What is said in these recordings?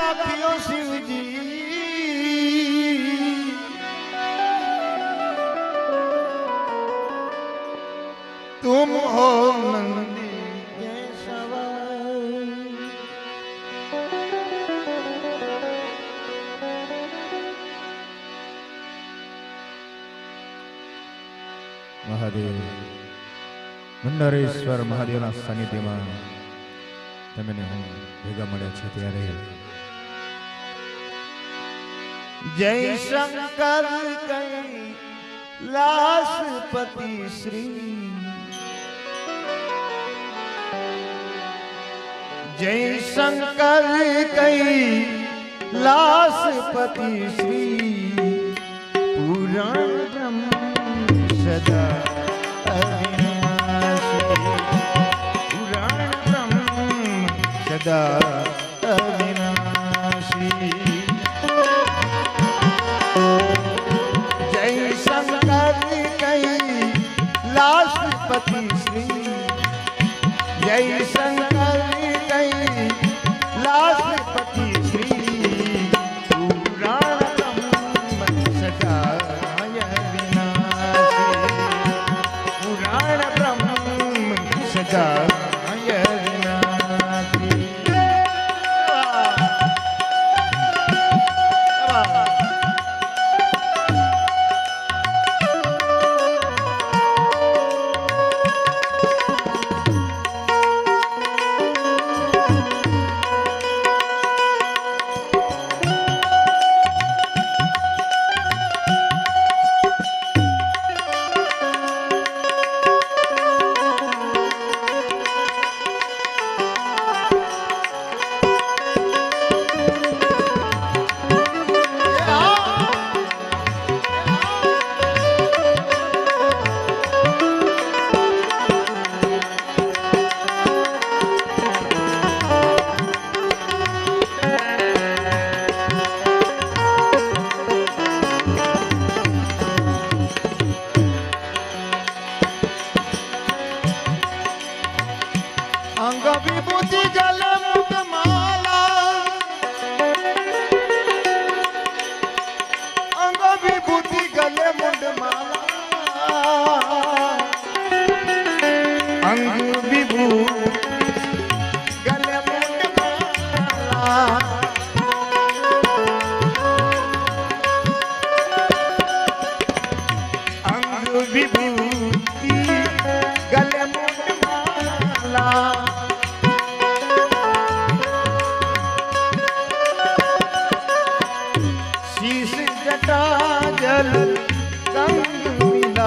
રાખ્યો શિવજી. તુમ હો મહાદેવ. મંડરેશ્વર મહાદેવના સાનિધ્યમાં તમે હું ભેગા મળ્યા છે ત્યારે. જય શંકર કઈ લાસપતિ શ્રી. જય શંકર કઈ લાસપતિ શ્રી. પુરાણ બ્રહ્મ સદા અવિનાશી સદા અવિનાશી જય શંકર કઈ લાષ્ટપતિ શ્રી જય શંકર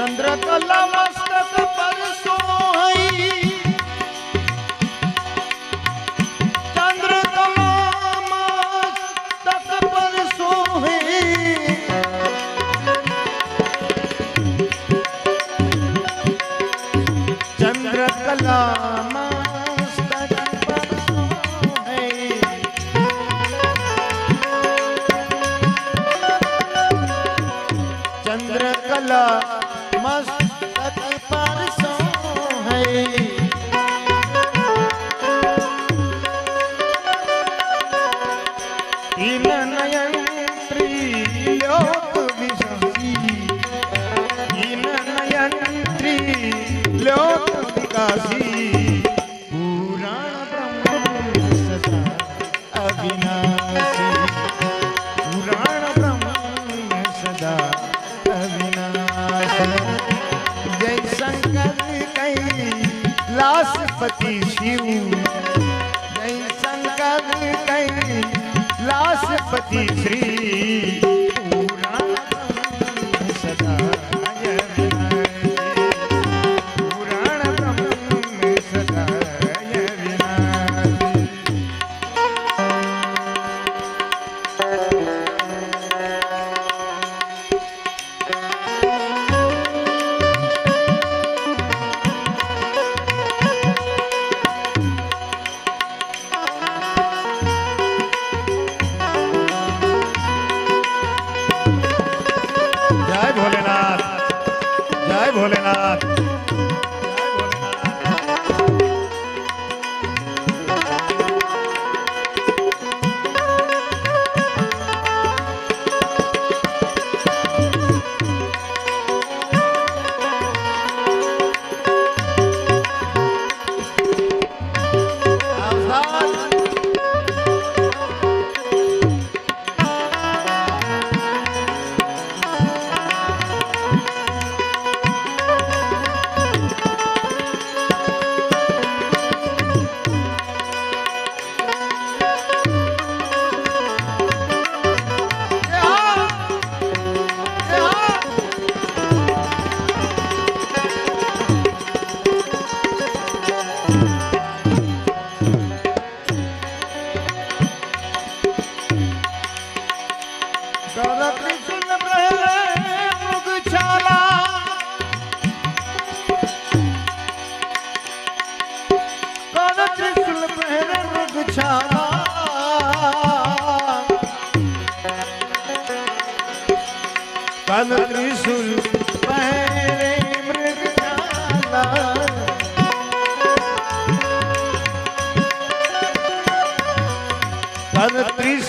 ચંદ્ર કલા મસ્તક પર સોહી ચંદ્ર કલા મસ્તક પર સોહી ચંદ્ર કલા चंद्रकला કાશી પુરાણ બ્રહ્મ સતા અવિનાશી પુરાણ બ્રહ્મ સદા અવિનાશી શ્રી ત્રિશુલ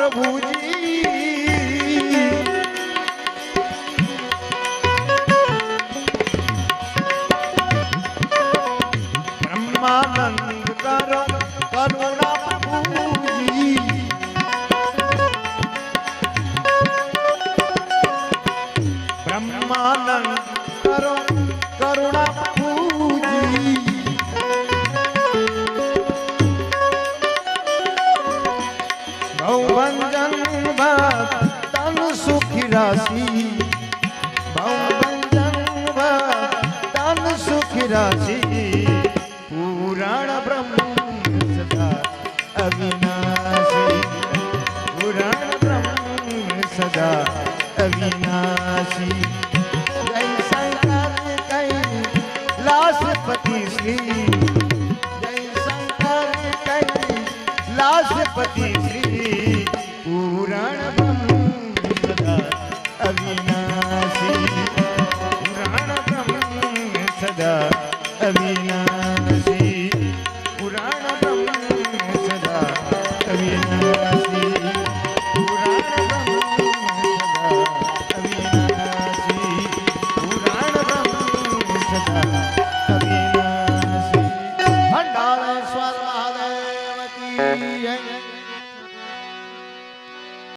પ્રભુજી અવિનાશી. જય શંકર કૈલાસપતિ શ્રી. જય શંકર કૈલાસપતિ શ્રી. પુરાણ સદા અવિનાશી. પુરાણ સદા સદા અવિનાશી.